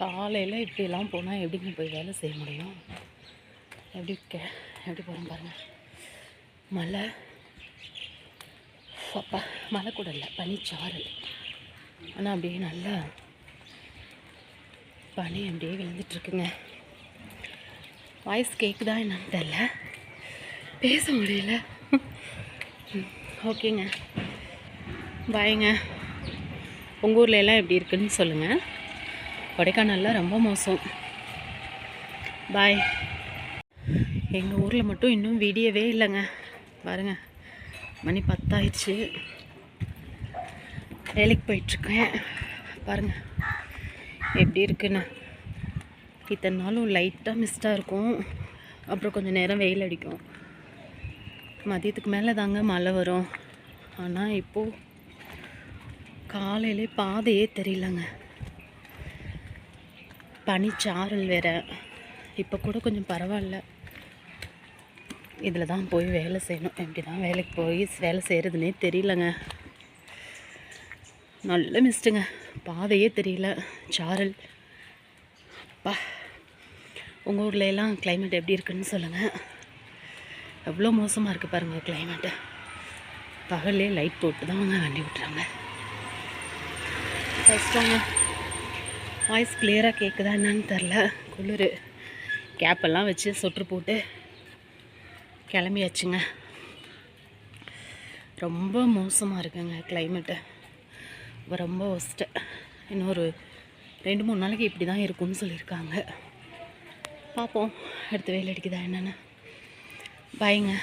காலையில் இப்படிலாம் போனால் எப்படிங்க போய் வேலை செய்ய முடியும்? எப்படி கே எப்படி போகிறோம் பாருங்கள் மழை அப்பா மழை கூட இல்லை பனிச்சாரல் ஆனால் அப்படியே நல்லா பனி அப்படியே விழுந்துட்டுருக்குங்க. வாய்ஸ் கேட்குதா என்னன்னு தெரில பேச முடியல. ஓகேங்க. பாய்ங்க. உங்கள் ஊரில் எல்லாம் எப்படி இருக்குன்னு சொல்லுங்கள் கொடைக்கானலில் ரொம்ப மோசம். பாய் எங்கள் ஊரில் மட்டும் இன்னும் விடியவே இல்லைங்க. பாருங்க மணி பத்தாயிடுச்சு. வேலைக்கு போயிட்டுருக்கேன். பாருங்கள் எப்படி இருக்குன்னு. இத்தனை நாளும் லைட்டாக மிஸ்டாக இருக்கும். அப்புறம் கொஞ்சம் நேரம் வெயில் அடிக்கும். மதியத்துக்கு மேலே தாங்க மழை வரும். ஆனால் இப்போது காலையிலே பாதையே தெரியலங்க. பனிச்சாரல் வேறு. இப்போ கூட கொஞ்சம் பரவாயில்ல. இதில் தான் போய் வேலை செய்யணும். எப்படி தான் வேலைக்கு போய் வேலை செய்கிறதுனே தெரியலங்க. நல்ல மிஸ்ட்டுங்க பாதையே தெரியல. சாரல். அப்பா உங்கள் ஊரில் எல்லாம் கிளைமேட் எப்படி இருக்குன்னு சொல்லுங்கள் எவ்வளோ மோசமாக இருக்குது பாருங்கள் கிளைமேட்டு பகல்லே லைட் போட்டு தான் அவங்க வண்டி விட்டுறாங்க கஷ்டங்க வாய்ஸ் கிளியராக கேட்குதா என்னன்னு தெரில குளிர். கேப்பெல்லாம் வச்சு சொட்ரு போட்டு கிளம்பியாச்சுங்க. ரொம்ப மோசமாக இருக்குங்க கிளைமேட்டு ரொம்ப ஒஸ்ட்டு இன்னொரு ரெண்டு மூணு நாளைக்கு இப்படி தான் இருக்கும்னு சொல்லியிருக்காங்க. பார்ப்போம். அடுத்து வெயில் அடிக்குதா என்னென்னு. பாய்ங்க